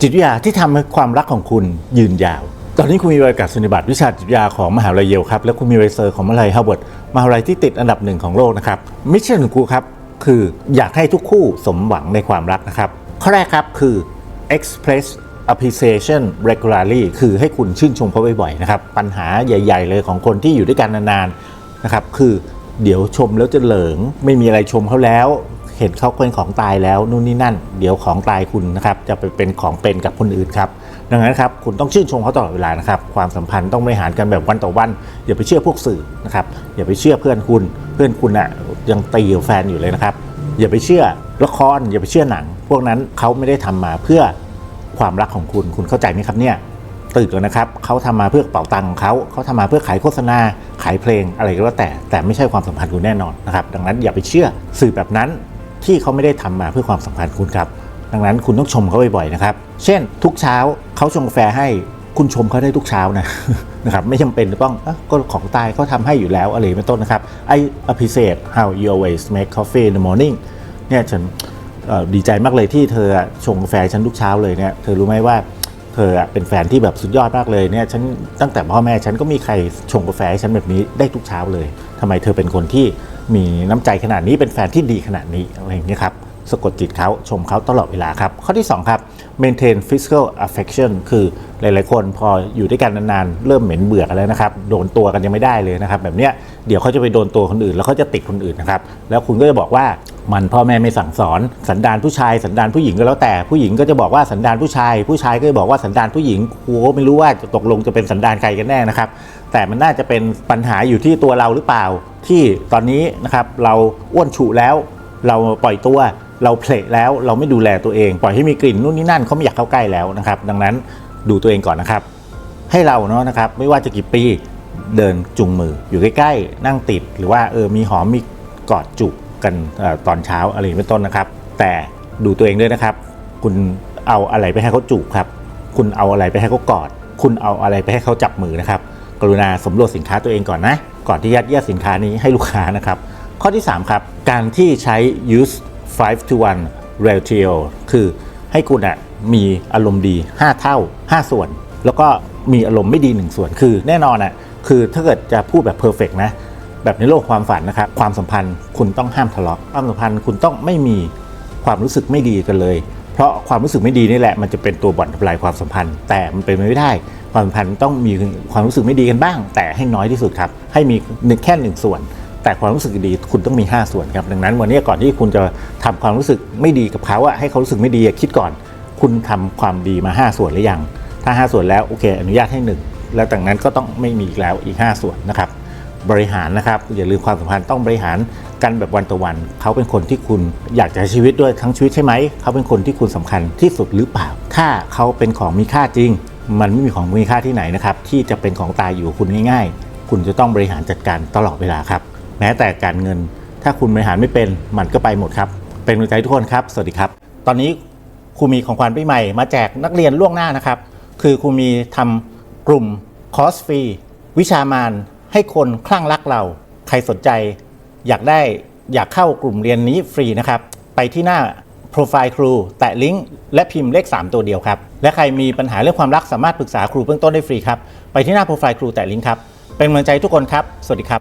จิตวิทยาที่ทำให้ความรักของคุณยืนยาว ตอนนี้คุณมีใบประกาศนียบัตรวิชาจิตวิทยาของมหาวิทยาลัยเยลครับและคุณมีใบเซอร์ของมหาวิทยาลัยฮาร์วาร์ดมหาวิทยาลัยที่ติดอันดับหนึ่งของโลกนะครับมิชชั่นของครูครับคืออยากให้ทุกคู่สมหวังในความรักนะครับข้อแรกครับคือ express appreciation regularly คือให้คุณชื่นชมเขาบ่อยๆนะครับ ปัญหาใหญ่ ๆ เลยของคนที่อยู่ด้วยกันนานๆนะครับ คือเดี๋ยวชมแล้วจะเหลิง ไม่มีอะไรชมเขาแล้ว เห็นเขาเป็นของตายแล้วนู่นนี่นั่น เดี๋ยวของตายคุณนะครับจะไปเป็นของเป็นกับคนอื่นครับดังนั้นครับคุณต้องชื่นชมเขาตลอดเวลานะครับความสัมพันธ์ต้องบริหารกันแบบวันต่อวัน อย่าไปเชื่อพวกสื่อนะครับอย่าไปเชื่อเพื่อนคุณ เพื่อนคุณอะยังตีกับแฟนอยู่เลยนะครับอย่าไปเชื่อละครอย่าไปเชื่อหนัง พวกนั้นเขาไม่ได้ทำมาเพื่อความรักของคุณคุณเข้าใจไหมครับเนี่ยตื่นก่อนนะครับเขาทำมาเพื่อเป๋าตังค์ของเขาเขาทำมาเพื่อขายโฆษณา ขายเพลงอะไรก็แล้วแต่แต่ไม่ใช่ความสัมพันธ์คุณแน่นอนนะครับดังนั้นอย่าไปเชื่อสื่อแบบนั้น ที่เขาไม่ได้ทำมาเพื่อความสัมพันธ์คุณครับดังนั้นคุณต้องชมเขาบ่อยๆนะครับ เช่น ทุกเช้าเขาชงกาแฟให้คุณชมเขาได้ทุกเช้านะนะครับไม่จำเป็นต้องอก็ของตายเขาทำให้อยู่แล้วอะไรเป็นต้นนะครับ I appreciate how you always make coffee in the morning เนี่ยฉันดีใจมากเลยที่เธอชงกาแฟฉันทุกเช้าเลยเนี่ยเธอรู้ไหมว่าเธอเป็นแฟนที่แบบสุดยอดมากเลยเนี่ยฉันตั้งแต่พ่อแม่ฉันก็มีใครชงกาแฟให้ฉันแบบนี้ได้ทุกเช้าเลยทำไมเธอเป็นคนที่ มีน้ำใจขนาดนี้เป็นแฟนที่ดีขนาดนี้อะไรอย่างเงี้ยครับสะกดจิตเขาชมเขาตลอดเวลาครับ ข้อที่ 2 ครับ maintain physical affection คือหลายๆ คนพออยู่ด้วยกันนานๆ เริ่มเหม็นเบื่อกันแล้วนะครับ โดนตัวกันยังไม่ได้เลยนะครับ แบบเนี้ยเดี๋ยวเขาจะไปโดนตัวคนอื่น แล้วเขาจะติดคนอื่นนะครับ แล้วคุณก็จะบอกว่า มันพ่อแม่ไม่สั่งสอน สันดานผู้ชายสันดานผู้หญิงก็แล้วแต่ผู้หญิงก็จะบอกว่าสันดานผู้ชาย ผู้ชายก็จะบอกว่าสันดานผู้หญิงครูก็ไม่รู้ว่าจะตกลงจะเป็นสันดานใครกันแน่นะครับ แต่มันน่าจะเป็นปัญหาอยู่ที่ตัวเราหรือเปล่า ที่ตอนนี้นะครับเราอ้วนฉุแล้ว เราปล่อยตัวเราเพลทแล้วเราไม่ดูแลตัวเอง ปล่อยให้มีกลิ่นนู่นนี่นั่นเขาไม่อยากเข้าใกล้แล้วนะครับดังนั้นดูตัวเองก่อนนะครับ ให้เราเนาะนะครับไม่ว่าจะกี่ปีเดินจุงมืออยู่ใกล้ๆ นั่งติดหรือว่าเออมีหอมมีกอดจุก กันอตอนเช้าอะไรเป็นต้นนะครับ แต่ดูตัวเองด้วยนะครับ คุณเอาอะไรไปให้เขาจูบครับ คุณเอาอะไรไปให้เขากอด คุณเอาอะไรไปให้เขาจับมือนะครับ กรุณาสำรวจสินค้าตัวเองก่อนนะ ก่อนที่ยัดเยียดสินค้านี้ให้ลูกค้านะครับ ข้อที่ 3 ครับ การที่ใช้ use 5 to 1 ratio คือให้คุณอะมีอารมณ์ดี 5 เท่า 5 ส่วน แล้วก็มีอารมณ์ไม่ดี 1 ส่วน คือแน่นอนอะคือถ้าเกิดจะพูดแบบ perfect นะ แบบในโลกความฝันนะครับความสัมพันธ์คุณต้องห้ามทะเลาะความสัมพันธ์คุณต้องไม่มีความรู้สึกไม่ดีกันเลย เพราะความรู้สึกไม่ดีนี่แหละมันจะเป็นตัวบ่อนทำลายความสัมพันธ์ แต่มันเป็นไม่ได้ ความสัมพันธ์ต้องมีความรู้สึกไม่ดีกันบ้าง แต่ให้น้อยที่สุดครับให้มีหนึ่งแค่หนึ่งส่วน แต่ความรู้สึกดีคุณต้องมี 5 ส่วนครับดังนั้นวันนี้ก่อนที่คุณจะทำความรู้สึกไม่ดีกับเขาอะให้เขารู้สึกไม่ดีคิดก่อน คุณทำความดีมา 5 ส่วนหรือยังถ้า 5 ส่วนแล้วโอเค อนุญาตให้ 1 แล้วจากนั้นก็ต้องไม่มีอีกแล้วอีก 5 ส่วนนะครับ บริหารนะครับ อย่าลืมความสัมพันธ์ต้องบริหารกันแบบวันต่อวัน เขาเป็นคนที่คุณอยากจะใช้ชีวิตด้วยทั้งชีวิตใช่ไหม เขาเป็นคนที่คุณสำคัญที่สุดหรือเปล่า ถ้าเขาเป็นของมีค่าจริง มันไม่มีของมีค่าที่ไหนนะครับที่จะเป็นของตายอยู่คุณง่ายๆ คุณจะต้องบริหารจัดการตลอดเวลาครับ แม้แต่การเงิน ถ้าคุณบริหารไม่เป็นมันก็ไปหมดครับ เป็นกำลังใจทุกคนครับ สวัสดีครับ ตอนนี้ครูมีของขวัญปีใหม่มาแจกนักเรียนล่วงหน้านะครับ คือครูมีทำกลุ่มคอร์สฟรีวิชามาน ให้คนคลั่งรักเรา ใครสนใจ อยากได้อยากเข้ากลุ่มเรียนนี้ฟรีนะครับ ไปที่หน้าโปรไฟล์ครู แตะลิงก์และพิมพ์เลข 3 ตัวเดียวครับ และใครมีปัญหาเรื่องความรักสามารถปรึกษาครูเบื้องต้นได้ฟรีครับ ไปที่หน้าโปรไฟล์ครูแตะลิงก์ครับ เป็นกำลังใจทุกคนครับ สวัสดีครับ